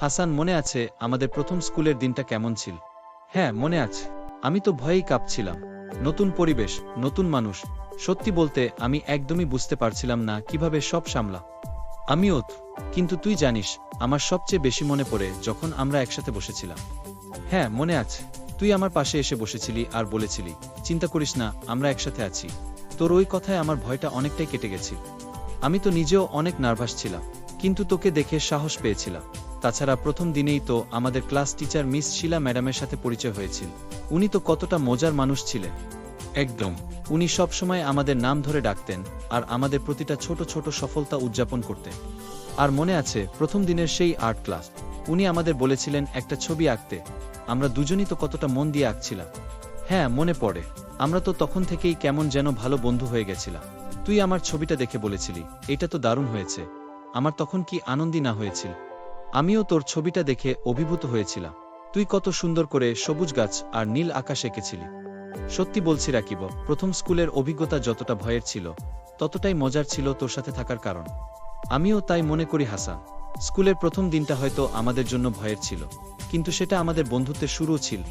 হাসান, মনে আছে আমাদের প্রথম স্কুলের দিনটা কেমন ছিল? হ্যাঁ মনে আছে। আমি তো ভয়েই কাঁপছিলাম। নতুন পরিবেশ, নতুন মানুষ। সত্যি বলতে, আমি একদমই বুঝতে পারছিলাম না কীভাবে সব সামলা। আমিও তো। কিন্তু তুই জানিস, আমার সবচেয়ে বেশি মনে পড়ে যখন আমরা একসাথে বসেছিলাম। হ্যাঁ মনে আছে। তুই আমার পাশে এসে বসেছিলি আর বলেছিলি, চিন্তা করিস না, আমরা একসাথে আছি। তোর ওই কথায় আমার ভয়টা অনেকটাই কেটে গেছে। আমি তো নিজেও অনেক নার্ভাস ছিলাম, কিন্তু তোকে দেখে সাহস পেয়েছিলাম। তাছাড়া প্রথম দিনেই তো আমাদের ক্লাস টিচার মিস শিলা ম্যাডামের সাথে পরিচয় হয়েছিল। উনি তো কতটা মজার মানুষ ছিলেন। একদম। উনি সবসময় আমাদের নাম ধরে ডাকতেন আর আমাদের প্রতিটা ছোট ছোট সফলতা উদযাপন করতেন। আর মনে আছে, প্রথম দিনের সেই আর্ট ক্লাস। উনি আমাদের বলেছিলেন, একটা ছবি আঁকতে। আমরা দুজনই তো কতটা মন দিয়ে আঁকছিলাম। হ্যাঁ মনে পড়ে। আমরা তো তখন থেকেই কেমন যেন ভালো বন্ধু হয়ে গেছিলাম। তুই আমার ছবিটা দেখে বলেছিলি। এটা তো দারুণ হয়েছে। আমার তখন কি আনন্দই না হয়েছিল। আমিও তোর ছবিটা দেখে অভিভূত হয়েছিলাম। তুই কত সুন্দর করে সবুজ গাছ আর নীল আকাশ এঁকেছিলি। সত্যি বলছি রাকিব, প্রথম স্কুলের অভিজ্ঞতা যতটা ভয়ের ছিল, ততটাই মজার ছিল তোর সাথে থাকার কারণ। আমিও তাই মনে করি হাসান, স্কুলের প্রথম দিনটা হয়তো আমাদের জন্য ভয়ের ছিল, কিন্তু সেটা আমাদের বন্ধুত্বের শুরুও ছিল।